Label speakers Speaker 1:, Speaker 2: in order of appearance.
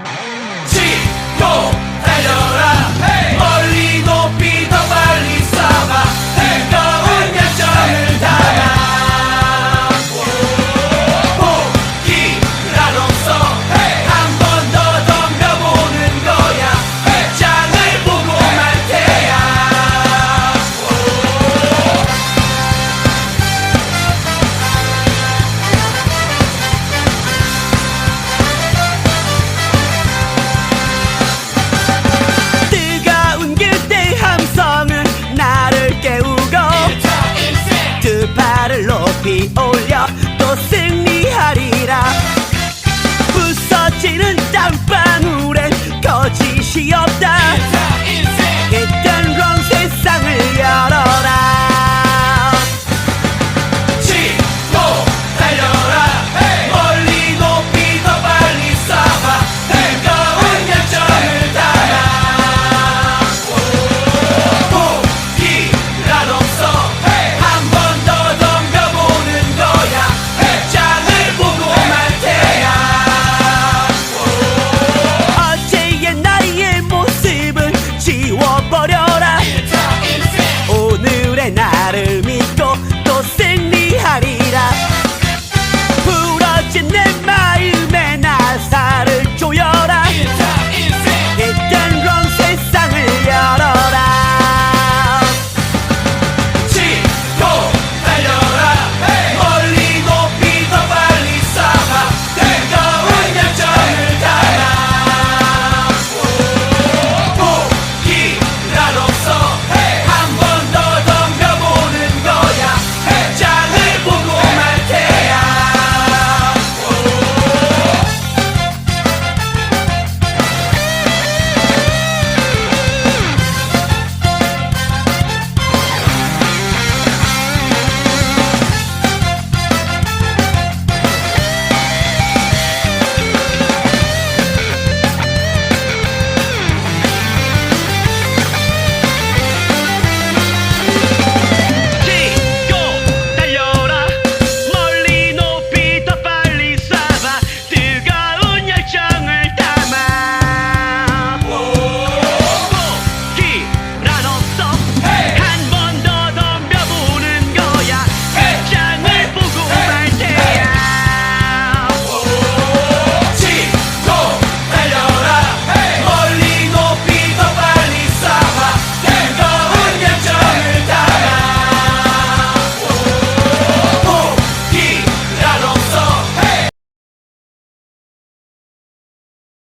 Speaker 1: Ah! 넘치는
Speaker 2: 땀방울에 거짓이 없다.